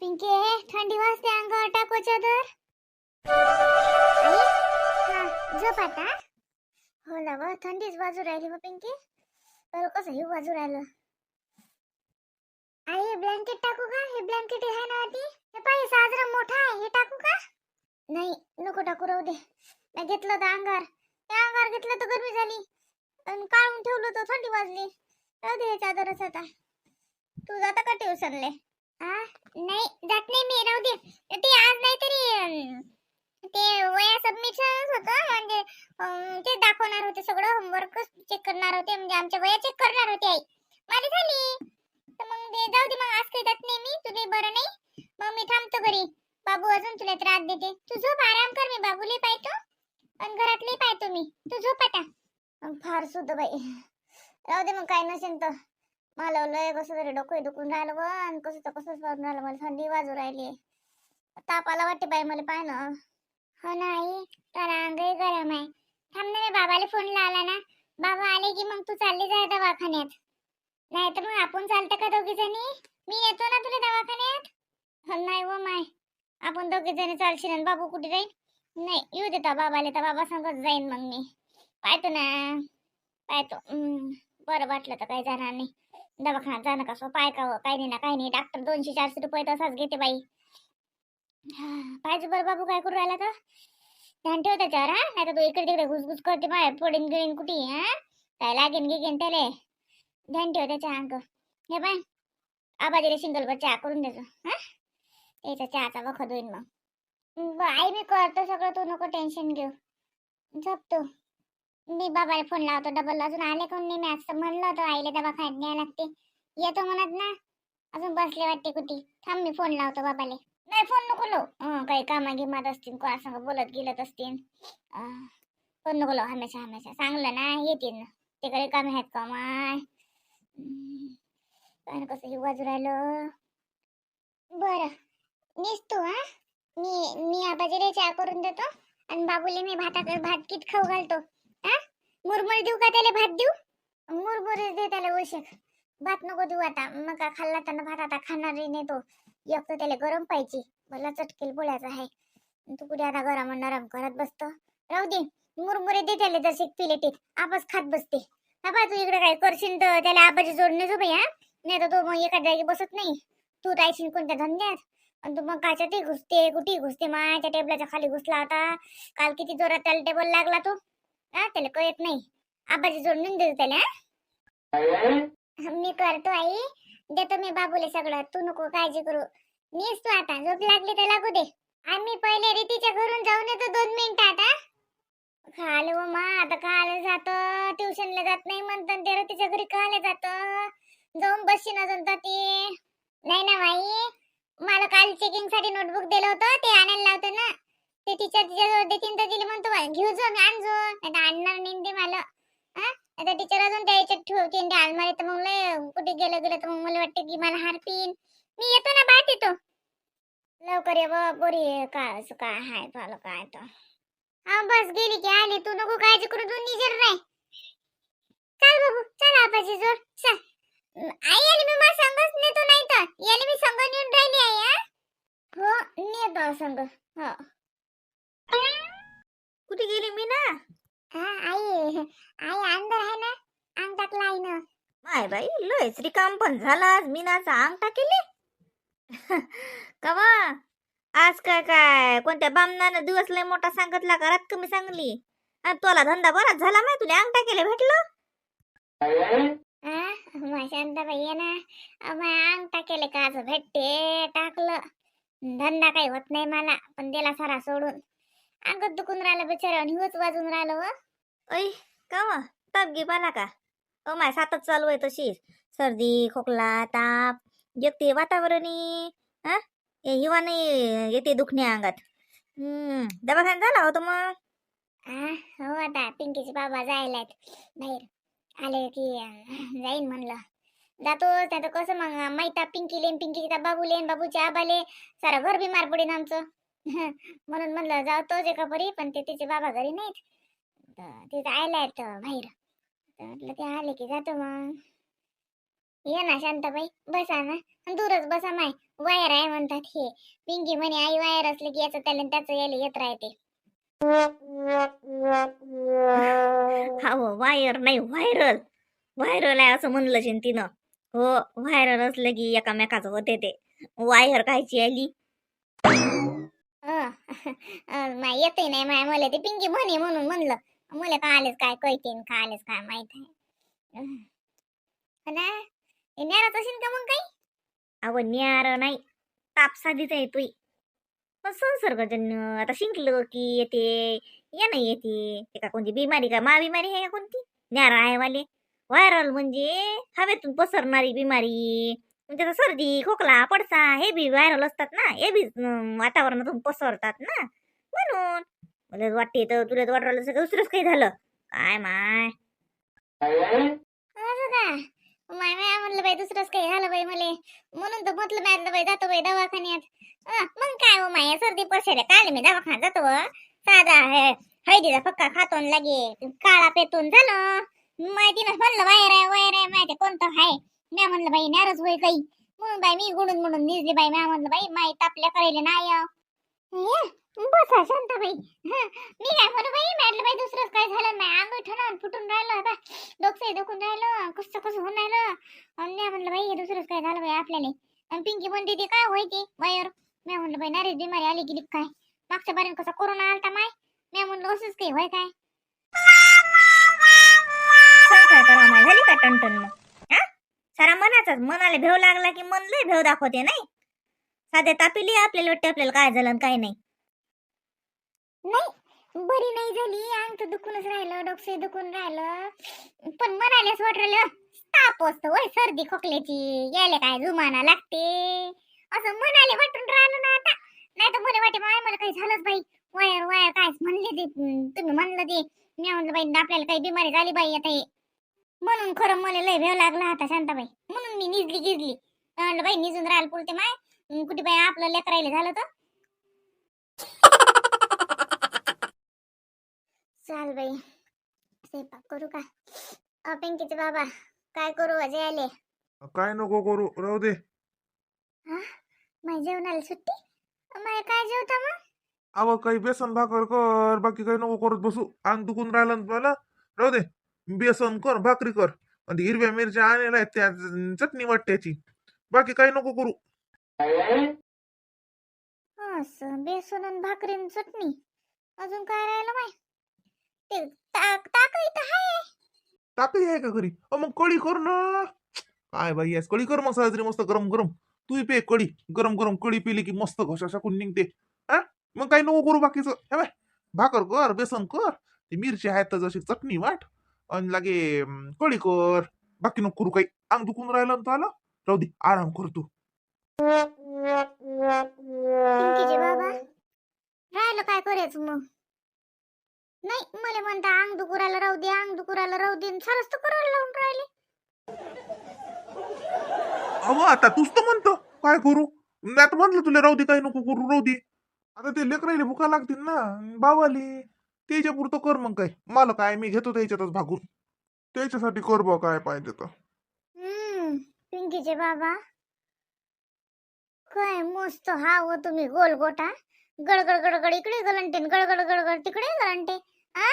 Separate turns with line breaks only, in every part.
पिंके थंडी वाजते अंगावर टाकोच्या तर झोप आता. हो ना व थंडीच बाजू राहिली व पिंके. तर कसं हे बाजू राहिलं? आई हे ब्लँकेट टाकू का? हे ब्लँकेट आहे ना आधी? हे पाहिजे साजरा मोठा आहे. हे टाकू का? नाही नको टाकू राहू दे. मी घेतलं होतं अंगार त्या अंगार घेतलं तर गरमी झाली. आणि काढून ठेवलं तर थंडी वाजली. राहू दे हे चादरच आता. तू जाता का ट्युशनले नाही जात नाही मी राहू दे. ते आज नाही तरी ते वया सबमिशन होतं म्हणजे ते दाखवणार होते सगळं होमवर्क चेक करणार होते म्हणजे आमच्या वया चेक करणार होते आई माझी झाली तर मग ते जाऊ दे मग आज काही जात नाही मी तुला बरं नाही मग मी थांबतो घरी बाबू अजून तुला त्रास देते तू झोप आराम कर मी बाबूले पाहतो आणि घरातले पाहतो मी तू झोप आता अं, फार सुद्धा बाई राहू दे मग काय नसेल तर मला लय कसं तरी डोकं दुखून राहिलं व आणि कसं तर मला थंडी वाजू राहिली. ताप आला वाटते बाई मला पाय ना हो ना आई तर अंगही गरम आहे. थांब ना बाबाला फोन लावला ना. बाबा आले की मग तू चालली जाय दवाखान्यात. नाही तर मग आपण चालतं का दोघी जणी? मी येतो ना तुला दवाखान्यात? हो, नाही व माय. आपण दोघी जणी चालशील बाबू कुठे जाईन? नाही येऊ देता बाबाला तर बाबा सांगत जाईन मग मी. पाहतो ना. पाहतो. बरं वाटलं तर काही जाणार नाही. दवाखान्यात जाणं कसं? पाय का काही नाही ना काही नाही डॉक्टर दोनशे चारशे रुपये तसाच घेते बाई. हा, पाहिजे बरं बाबू काय करू राहिला तर? ध्यान ठेव त्याच्यावर हा? नाही तर तू इकडे तिकडे घुसघुस करते बाय पडेन गिळेन कुठे हा? काय लागेन गिगेन त्याले? ध्यान ठेव त्याच्या अंक हे बाय आबाजीला सिंगल वर चहा करून देतो हा? त्याचा चहाचा वखत होईन मग. आई मी करतो सगळं तू नको टेन्शन घेऊ. झोपतो मी बाबाला फोन लावतो डबल अजून आले कोण नाही मी असं म्हणलं होतं आईला दवाखान्यात न्याय लागते. येतो म्हणत ना. अजून बसले वाटते कुठे. थांब मी फोन लावतो बाबाले. नाही फोन नको लो काही कामा गिमात असतील कोणा संग बोलत गेलत असतील. फोन नको लो हमेशा हमेशा. चांगलं ना येतील ना. ते काही आहेत का माय? कारण कसं हे वाजू राहिलं? बरं. निसतो हा? मी मी आबाजीला चहा करून देतो. आणि बाबूले मी भाता भात कित खाऊ घालतो. हा? मुरमुरे देऊ का त्याला भात देऊ? मुरमुरे दे त्याला उशेक भात नको देऊ आता. मग का खाल्ला त्यांना भात आता खाणार नाही तो. एक तर त्याला गरम पाहिजे. मला चटकेल बोलायचं आहे. तू कुठे आता गरम नरम करत बसतो? राहू दे. मुरमुरे दे त्याला जसे प्लेटीत आपस खात बसते. हा तू इकडे काय करशील तर त्याला आबाची जोडणे झोप हा? नाही तर तो मग एका जागी बसत नाही. तू राहशील कोणत्या धंद्यात? आणि तू मग कायच्या ते घुसते कुठे घुसते. माझ्या टेबलाच्या खाली घुसला होता. काल किती जोरात त्याला टेबल लागला तो. हा त्याला कळत नाही. आबाजी जोडून देतो त्याला. मी करतो आई. देतो मी बाबूले सगळं. तू नको काळजी करू. मीच तू आता. झोप लागली तर लागू दे. आम्ही पहिले रितीच्या घरून जाऊन येतो दोन मिनिटं आता. खाल व हो मा आता खायला जातो. ट्युशनला जात नाही म्हणतात ते रितीच्या घरी खायला जातो. जाऊन बसशील अजून तर ते. नाही ना बाई. मला काल चेकिंगसाठी नोटबुक दिलं होतं. ते आणायला लावतो ना. ते टीचर तिच्याजवळ देतीन तर दिली म्हणतो मला घेऊ जो आण जो आता आणणार नाही ते मला. आता टीचर अजून त्या याच्यात ठेवतीन ते अलमारीत. तर मग कुठे गेलं गेलं तर मग मला वाटते की मला हारतीन मी येतो ना बात येतो लवकर ये बा पोरी काय असं काय हाय झालं काय तो हा बस गेली की आली. तू नको काळजी करू तू निजर नाही. चल बाबू चल आपाची जोड चल. आई आली मी मला संगच नेतो नाही तर याली मी संग नेऊन राहिली आई हो नेतो संग. हो.
कुठे गेली मी ना?
हा आई. आई अंदर आहे ना अंग टाकला आई ना.
माय बाई लयच रिकाम पण झाला आज. मीनाचा अंग टाकेले कवा? आज काय काय? कोणत्या बामणानं दिवस लय मोठा सांगितला का? रात कमी सांगली. आणि तुला धंदा बराच झाला माय तुला अंग टाकेले भेटलं
शांताबाई आहे ना. अंग टाकेले का? आज भेटते टाकलं. धंदा काही होत नाही मला पण दिला सारा सोडून. अंगत दुखून राहिलं बिचारा आणि हिवच वाजून राहिलं व.
ऐ कवा ताप घे पाला का? अ माय सातच चालू आहे तशीच सर्दी खोकला ताप येते वातावरणी हा हे हिवा नाही येते दुखण्या अंगात. हम्म दवाखान्यात झाला होता मग?
हा हो आता पिंकीचे बाबा जायलात बाहेर. आले की जाईन म्हणलं. जातो त्यात कसं मग मैता पिंकी लेन पिंकीचा बाबू लेन बाबूच्या आबाले. सारा घर बिमार पडेन आमचं. म्हणून म्हणलं जाऊ तोच एका परी पण ते तिचे बाबा घरी नाहीत. तिथं ते आहेत बाहेर. म्हटलं ते आले की जातो मग. ये ना शांताबाई बसा ना. दूरच बसा माय. वायर आहे म्हणतात हे. पिंकी म्हणे आई वायर असले की याचं त्याला त्याचं यायला येत राहते.
हा वायर नाही व्हायरल. व्हायरल आहे असं म्हणलं तिनं. हो व्हायरल असलं की एकामेकाचं होते ते. वायर कायची आली?
येतही नाही माय. मला ते पिंकी म्हणे म्हणून म्हणलं. मला का आलेच काय कळते का आलेच काय माहीत आहे. ना न्याराच असेल का मग काही?
अव न्यार नाही. ताप साधीच आहे तुई. पण संसर्गजन्य. आता शिंकलं की येते. या नाही येते. ते का कोणती बिमारी का? महाबिमारी आहे का कोणती? न्यारा आहे वाले. व्हायरल म्हणजे हवेतून पसरणारी बिमारी. म्हणजे आता सर्दी खोकला पडसा हे बी व्हायरल असतात ना. हे बी वातावरणातून पसरतात ना. म्हणून मला वाटते तर तुला तर वाटलं सगळं दुसरंच काही झालं. काय माय?
का? माय माय म्हणलं बाई दुसरंच काही झालं बाई मले. म्हणून तर म्हटलं मॅडलं बाई जातो बाई दवाखान्यात. मग काय हो माया? सर्दी पडशाला काल मी दवाखान्यात जातो साधा हे हळदीचा फक्का खातो न लगे काळा पेतून झालं. माहिती नस म्हणलं वायर आहे वायर आहे माहिती कोणतं आहे म्या म्हणलं बाई नाराज होय काही. म्हणून बाई मी गुडून म्हणून निजली बाई. म्या म्हणलं बाई माई तापल्या करायला नाही बसा शांताबाई. हं, मी काय म्हणू बाई मॅडलं बाई दुसरंच काय झालं? नाही अंग ठणून फुटून राहिलं आता डोकं दुखून राहिलं कसं कसं होऊन राहिलं. आणि म्हणलं बाई दुसरंच काय झालं बाई आपल्याला? आणि पिंकी म्हणते ते काय होय ते बाईवर मी म्हणलं बाई नारीच बिमारी आली गेली काय? मागच्या बारीन कसा कोरोना आलता माय? मी म्हणलं असंच काही होय काय?
काय करा माय झाली का टनटन मग? सारा मनाचाच. मनाला भेव लागला की मन लय भेव दाखवते नाही? साध्या तापिली आपल्याला वाटते आपल्याला काय झालं काय नाही.
नाही बरी नाही झाली. अंग तर दुखूनच राहिलं डोकसे दुखून राहिलं. पण मनालेच वाटलं ताप असतं वय सर्दी खोकल्याची. यायला काय जुमाना लागते. असं मनाले वाटून राहिलं ना आता. नाही तर मला वाटे माय मला काही झालंच बाई. वायर वायर काय म्हणले ते? तुम्ही म्हणलं ते. मी म्हणलं बाई आपल्याला काही बिमारी झाली बाई आता हे म्हणून खरं मला लय भेव लागला होता शांताबाई. म्हणून मी निजली गिजली. म्हणलं बाई निजून राहायला पुरते माय. कुठे बाई आपलं लेकरायला झालं तर? चाल बाई. स्वयंपाक करू का? अ, पिंकीचे बाबा काय करू अजय आले
काय नको करू राहू दे.
माझ्या जेवणाला सुट्टी? माय काय जेवता मग?
अव काही बेसन भाकर कर बाकी काही नको करत बसू. अंग दुखून राहिलं ना तुला? राहू दे. बेसन कर भाकरी कर. आणि ती हिरव्या मिरच्या आणलेल्या आहेत त्या चटणी वाट त्याची बाकी काही नको करू.
असं बेसन आणि भाकरी आणि चटणी. अजून काय राहिलं माय ते ताक ताक इथं आहे
टाकली आहे का घरी? अ मग कढी कर ना. काय बाई आहेस कढी कर मग साजरी मस्त गरम गरम. तू पे कढी. गरम गरम कढी पिली की मस्त घशा शाकून निघते. हा? मग काही नको करू बाकीचं. हे बाय. भाकर कर बेसन कर. ती मिरची आहेत तर जशी चटणी वाट. आणि लागे कढी कर. बाकी नको करू काही. अंग दुखून राहिलं ना आलं. राहू दे आराम कर तू.
पिंकीचे बाबा राहिलं काय करायचं मग? नाही मला म्हणता अंग दुकुराला राहू दे अंग दुकुराला राहू दे सरस तर करायला लावून राहिले.
अहो आता तूच तर म्हणतो. काय करू? मी आता म्हणलं तुला राहू दे काही नको करू राहू दे. आता ते लेकरायला भुका लागतील ना बाबाली त्याच्या पुरतं कर मग काय. मला काय मी घेतो त्याच्यातच भागून. त्याच्यासाठी कर बा काय पाहिजे तर.
हम्म पिंकीचे बाबा. काय मस्त हा व तुम्ही गोल गोटा गडगड गडगड इकडे गलंटे न गडगड गडगड तिकडे गलंटे. आ?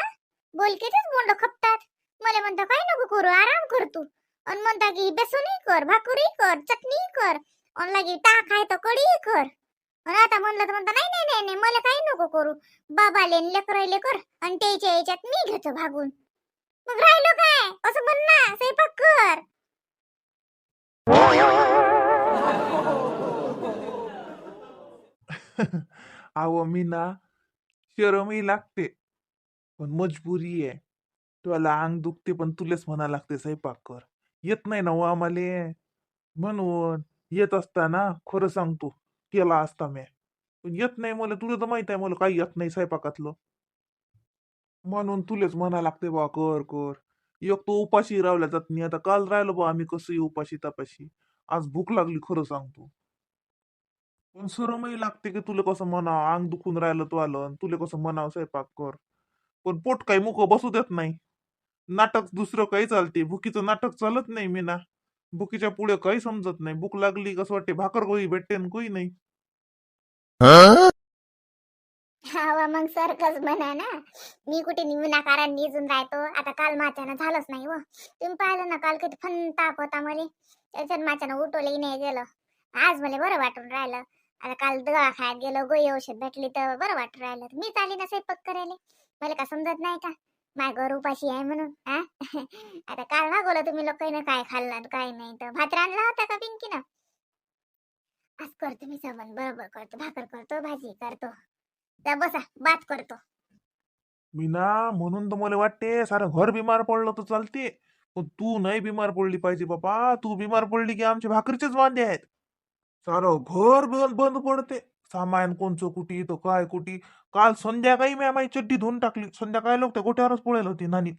बोलकेच बोंड खपतात. मला म्हणता काय नको करू आराम कर तू. अन म्हणता की बेसनही कर भाकरी कर चटणी कर. अन लगे टाक आहे तर कढी कर. आता म्हणलं तर म्हणता नाही नाही नाही नाही मला काही नको करू. बाबाले न लेकरायले कर आणि त्याच्या याच्यात मी घेतो भागून. मग राहिलो काय? असं म्हण ना स्वयंपाक कर.
अहो मी ना शरमही लागते पण मजबुरी आहे. तुला अंग दुखते पण तुलेच म्हणा लागते स्वयंपाक कर. येत नाही ना हो आम्हाला. म्हणून येत असताना खरं सांगतो केला असता मी. पण येत नाही मला तुला तर माहीत आहे मला काही येत नाही स्वयंपाकातलं. म्हणून तुलेच म्हणा लागते बा कर कर. एक तो उपाशी रावल्या जात नाही. आता काल राहिलो बा आम्ही कसं उपाशी तपाशी. आज भूक लागली खरं सांगतो. पण सरमही लागते की तुला कसं म्हणावं अंग दुखून राहिलं तू आलं आणि तुला कसं म्हणावं स्वयंपाक कर. पण पोट काही मुख बसू देत नाही. नाटक दुसरं काही चालते. भुकीचं नाटक चालत नाही मी ना.
भुकीच्या पुढे काही समजत नाही. भूक लागली कसं वाटते भाकर गोळी भेटते न कोई नाही.
हवा मग सरकस म्हणा ना. मी कुठे विनाकारण निजून राहतो. आता काल माझ्यानं झालंच नाही व तुम्ही पाहिलं ना काल किती फन ताप होता मला. त्याच्यात माझ्यानं उठवलंही नाही गेलं. आज मला बरं वाटून राहिलं. आता काल दवाखान्यात गेलो गोळी औषध भेटली तर बरं वाटून राहिलं. मी चाली ना स्वयंपाक करायला. मला का समजत नाही का? माय घर उपाशी आहे म्हणून आ? आता काल ना बोला तुम्ही लोकांना काय खाल्लं आणि काय नाही तर भात रांधला होता का पिंकीनं? आज करतो मी सबन बरोबर करतो भाकर करतो भाजी करतो. तर बसा बात करतो.
मी ना म्हणून तर मला वाटते सारं घर बिमार पडलं तर चालते. पण तू नाही बिमार पडली पाहिजे बाबा तू बिमार पडली की आमचे भाकरीचेच वांदे आहेत. सारं घर बंद बंद पडते. सामान कोणचं कुठी तो काय कुठी? काल संध्याकाळी मी माझी चड्डी धुवून टाकली. संध्याकाळी लोक त्या गोठ्यावरच पळेल होती नानीत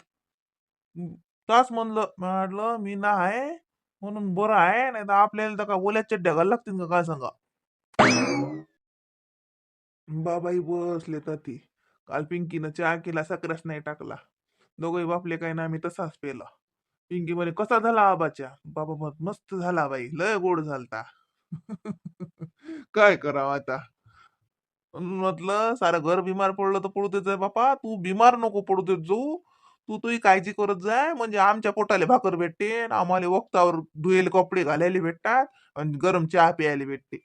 तास म्हणलं म्हटलं मी ना आहे म्हणून बरं आहे नाही तर आपल्याला तर का ओल्या चड्ड्या घाल लागतील का काय सांगा? बाबाई बसले तर ती. काल पिंकीनं चहा केला साखरच नाही टाकला. दोघे बापले काही ना आम्ही तसाच पेला. पिंकी म्हणे कसा झाला आबाच्या? बाबा मग मस्त झाला बाई लय गोड झालता. काय करावं आता? म्हणून म्हटलं सारं घर बिमार पडलं तर पडू देत जाय बापा. तू बिमार नको पडू देत जाऊ. तू तुही काळजी करत जाय. म्हणजे आमच्या पोटाला भाकर भेटते आणि आम्हाला वक्तावर धुयेले कपडे घालायला भेटतात आणि गरम चहा प्यायला भेटते.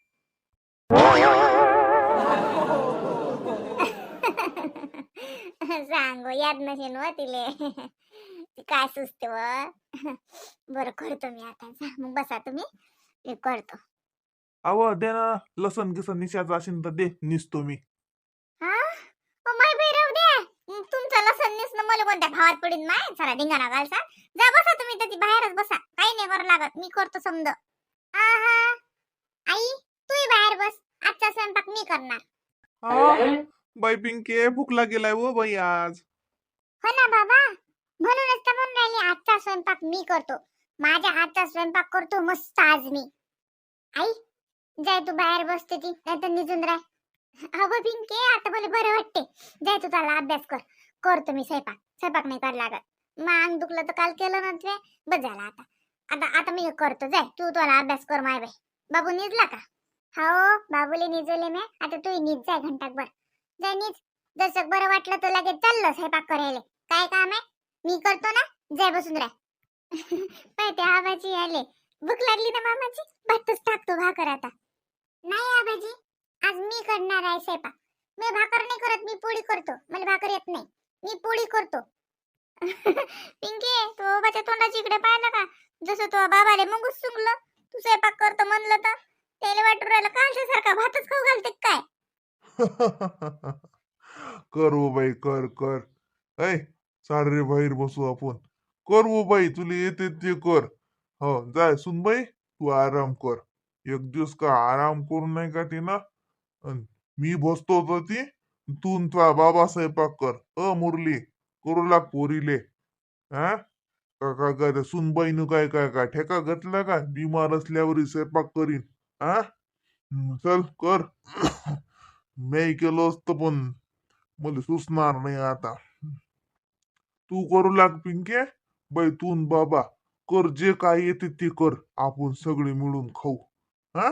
सांगो याद नसेल व तिले. काय सुचते व? बरं करतो मी आता. मग बसा तुम्ही. मी करतो.
अव दे ना लसण गिसन निशाचा असेल तर दे निसतो मी.
हा? ओ माय बाई राहू दे. मग तुमचं लसण नेसणं मला कोणत्या भावात पडीन माय चला धिंगाणा घालसा. जा बसा तुम्ही तर ती बाहेरच बसा. काही नाही करू लागत मी करतो समज. आहा. आई तूही बाहेर बस. आजचा स्वयंपाक मी करणार.
हा, बाई पिंके भूक लागेलाय व बाई आज.
हो ना बाबा. म्हणूनच तर म्हणून राहिली आजचा स्वयंपाक मी करतो. माझ्या हातचा स्वयंपाक करतो मस्त आज मी. आई जाय तू बाहेर बसते ती नाही तर निजून राह. अगं पिंके आता मला बरं वाटते. जाय तू त्याला अभ्यास कर. करतो मी स्वयंपाक. स्वयंपाक नाही कर लागत. मांग दुखलं तर काल केलं ना तुझे बस झालं आता. आता आता मी करतो. जाय तू तुला अभ्यास कर माय बाई. बाबू निजला का? हो बाबूले निजवले मी. आता तू निज जाय घंटाकभर जाय निज. जसं बरं वाटलं तर लगेच चाललं स्वयंपाक करायला. काय काम आहे? मी करतो ना? जय बसून राह. पाय आबाजी आले. भूक लागली ना मामाची? भातच टाकतो भाकर आता. नाही आबाजी आज मी करणार आहे स्वयंपाक. मी भाकर नाही करत मी पोळी करतो. मला भाकर येत नाही. मी पोळी करतो. पिंकी तू बाबाच्या तोंडाची इकडे पाहिलं का? जसं तो बाबाले मगच सुंगलं तू स्वयंपाक करतो म्हणलं तर त्याला वाटू राहिलं कालच्या सारखा भातच खाऊ घालते काय?
कर वो बाई कर कर. ऐ चाल रे बाहेर बसू आपण. कर वो बाई तुला येते ते कर. हो जाय सुन बाई तू आराम कर. एक दिवस का आराम करू नाही का ती ना अन मी बसतो होतो ती तू न तुझा बाबा स्वयंपाक कर. अ मुरली करू लाग पोरीले. हा का काय काय सुनबाईनं काय काय काय ठेका घेतला का बिमार असल्यावर स्वयंपाक करीन. हा चल कर. मी केलं असतं पण मला सुचणार नाही आता. तू करू लाग पिंके. बाई तू न बाबा कर जे काय येते ते कर. आपण सगळे मिळून खाऊ. हा?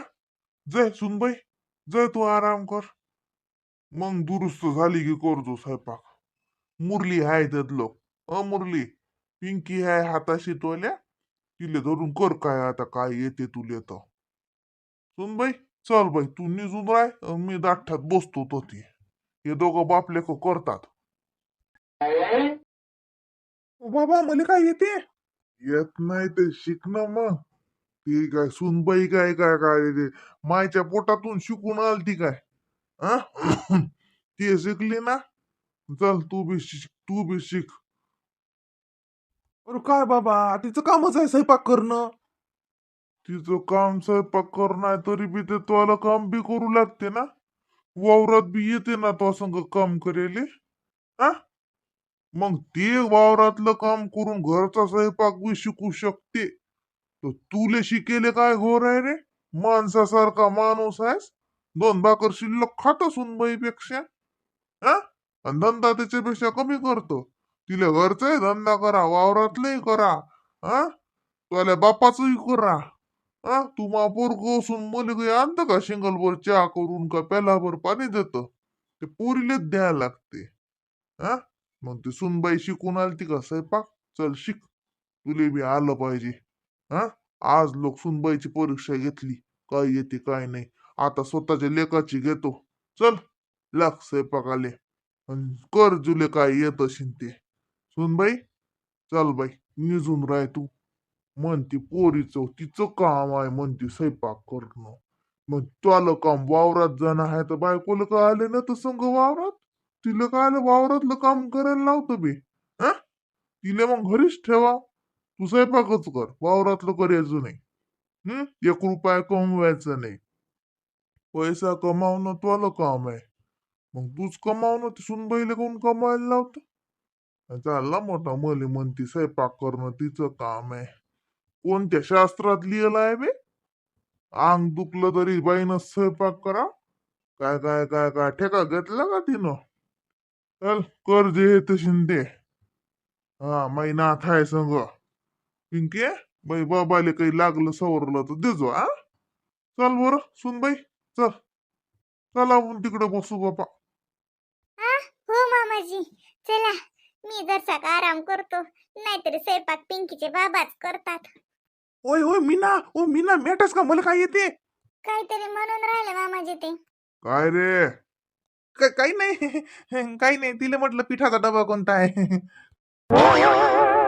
जय सुनबाई जय तू आराम कर. मग दुरुस्त झाली की करतो स्वयंपाक. मुरली आहे त्यातलं. अ मुरली पिंकी आहे हाताशी टोल्या तिले धरून कर काय आता काय येते तुले तर. सुनबाई चल बाई तू निजून राय मी दाठ्यात बसतो तो ती. हे दोघं बापले करतात. बाबा मला काय येते? येत नाही ते शिकणं मग. ती काय सुनबाई काय काय काय ते मायच्या पोटातून शिकून आलती काय? आ? ती शिकली ना? चल तू बी शिक तू बी शिक. अरे काय बाबा? तिचं कामच आहे स्वयंपाक करणं. तिचं काम स्वयंपाक करणं आहे तरी बी ते तुला काम बी करू लागते ना? वावरात बी येते ना तो संग काम करेल? हा मग ते वावरातलं काम करून घरचा स्वयंपाक बी शिकू शकते. तर तुले शिकेले काय घोर आहे रे? माणसासारखा माणूस आहेस? दोन भाकर शिल्लक खात असून बाईपेक्षा? हा? आणि धंदा त्याच्यापेक्षा कमी करतो. तिला घरचाही धंदा करा वावरातलाही करा. हा? तुला बापाचही करा. हा? तू मा पोरग असून मुली आणत आणतं का शिंगलभर चहा करून का पेलाभर पाणी देतं? ते पोरीलेच द्यायला लागते. हा? मग ती सुनबाई शिकून आलती का? स्वयंपाक? चल शिक. तुले बी आलं पाहिजे. हा? आज लोक सुनबाईची परीक्षा घेतली. काय येते काय नाही. आता स्वतःच्या लेखाची घेतो. चल लाग स्वयंपाक आले अन कर जुले काय येत असेल ते. सुनबाई चल बाई निजून राय तू. म्हणती पोरीचं तिचं काम आहे म्हणती स्वयंपाक करणं. मग तुला काम वावरात जाणं आहे तर बायकोला का आले ना तर संग वावरात? तिला काय आलं? वावरातलं काम करायला लावतो बे. हा तिला मग घरीच ठेवा. तू स्वयंपाकच कर. वावरातलं करायचं नाही. हम्म एक रुपया कमवायचा नाही. पैसा कमावणं तुला काम आहे. मग तूच कमावणं ते सुनबाईला कोण कमायला लावत? चालला मोठा मले म्हणती स्वयंपाक करणं तिचं काम आहे. कोणत्या शास्त्रात लिहिलं आहे बे? अंग दुखलं तरी बाईनं स्वयंपाक करा. काय काय काय काय? ठेका घेतला का तिनं? चल कर जे हे शिंदे हा माई नाथ आहे संग. पिंके बाई बाबाले काही लागलं सवरलं तर देजो आ? चल बरं सुनबाई चल. चला आपण तिकडे बसू बापा.
हा हो मामाजी. चला मी जरसा आराम करतो. नाहीतरी स्वयंपाक पिंकीचे बाबाच करतात.
ओय ओय मीना ओ मीना मेटस का? मला काय येते?
काहीतरी म्हणून राहिले मामाजी ते.
काय रे?
का- काही नाही. काही नाही तिला म्हटलं पिठाचा डबा कोणता आहे?